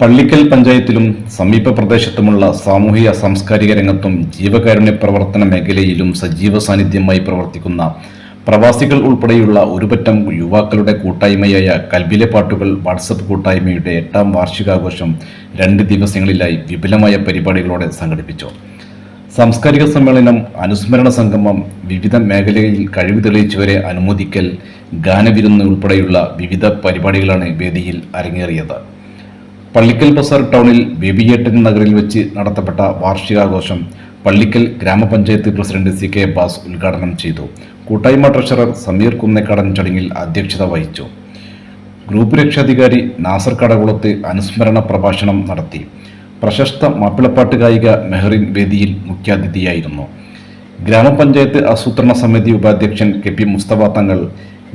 പള്ളിക്കൽ പഞ്ചായത്തിലും സമീപ പ്രദേശത്തുമുള്ള സാമൂഹിക സാംസ്കാരിക രംഗത്തും ജീവകാരുണ്യ പ്രവർത്തന മേഖലയിലും സജീവ സാന്നിധ്യമായി പ്രവർത്തിക്കുന്ന പ്രവാസികൾ ഉൾപ്പെടെയുള്ള ഒരുപറ്റം യുവാക്കളുടെ കൂട്ടായ്മയായ കൽബിലെ പാട്ടുകൾ വാട്സപ്പ് കൂട്ടായ്മയുടെ എട്ടാം വാർഷികാഘോഷം രണ്ട് ദിവസങ്ങളിലായി വിപുലമായ പരിപാടികളോടെ സംഘടിപ്പിച്ചു. സാംസ്കാരിക സമ്മേളനം അനുസ്മരണ സംഗമം വിവിധ മേഖലയിൽ കഴിവ് തെളിയിച്ചവരെ അനുമോദിക്കൽ ഗാനവിരുന്ന് ഉൾപ്പെടെയുള്ള വിവിധ പരിപാടികളാണ് വേദിയിൽ അരങ്ങേറിയത്. പള്ളിക്കൽ ബസാർ ടൗണിൽ ബേബിയേട്ടൻ നഗറിൽ വെച്ച് നടത്തപ്പെട്ട വാർഷികാഘോഷം പള്ളിക്കൽ ഗ്രാമപഞ്ചായത്ത് പ്രസിഡന്റ് സി കെ അബ്ബാസ് ഉദ്ഘാടനം ചെയ്തു. കൂട്ടായ്മ ട്രഷറർ സമീർ കുന്നേക്കാടൻ ചടങ്ങിൽ അധ്യക്ഷത വഹിച്ചു. ഗ്രൂപ്പ് രക്ഷാധികാരി നാസർ കടകുളത്ത് അനുസ്മരണ പ്രഭാഷണം നടത്തി. പ്രശസ്ത മാപ്പിളപ്പാട്ട് ഗായിക മെഹറിൻ വേദിയിൽ മുഖ്യാതിഥിയായിരുന്നു. ഗ്രാമപഞ്ചായത്ത് ആസൂത്രണ സമിതി ഉപാധ്യക്ഷൻ കെ പി മുസ്തഫ തങ്ങൾ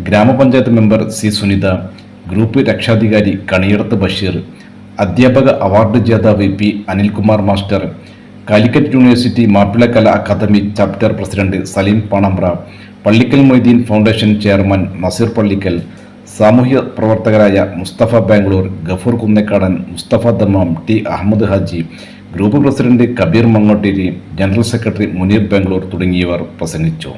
ഗ്രാമപഞ്ചായത്ത് മെമ്പർ സി സുനിത ഗ്രൂപ്പ് രക്ഷാധികാരി കണിയടത്ത് ബഷീർ അധ്യാപക അവാർഡ് ജേതാവ് P Anilkumar master Calicut university Mappilakala academy chapter president Saleem Panambra Pallikkal Moideen foundation chairman Naseer Pallikkal സാമൂഹ്യ പ്രവർത്തകരായ Musthafa Bangalore Gafoor Kunnekkadan Musthafa Dammam T Ahammed Haji group president Kabeer Mangotteri general secretary Muneer Bangalore തുടങ്ങിയവർ പ്രസംഗിച്ചു.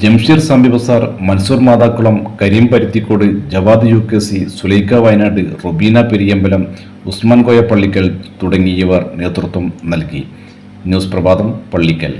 Jamsheer Sampi Bazar Mansoor Mathakkulam Kareem Paruthikode Jawad U K C Sulaikha Wayanad Rubeena Periyambalam Usman Koya Pallikkal തുടങ്ങിയവർ നേതൃത്വം നൽകി. News പ്രഭാതം പള്ളിക്കൽ.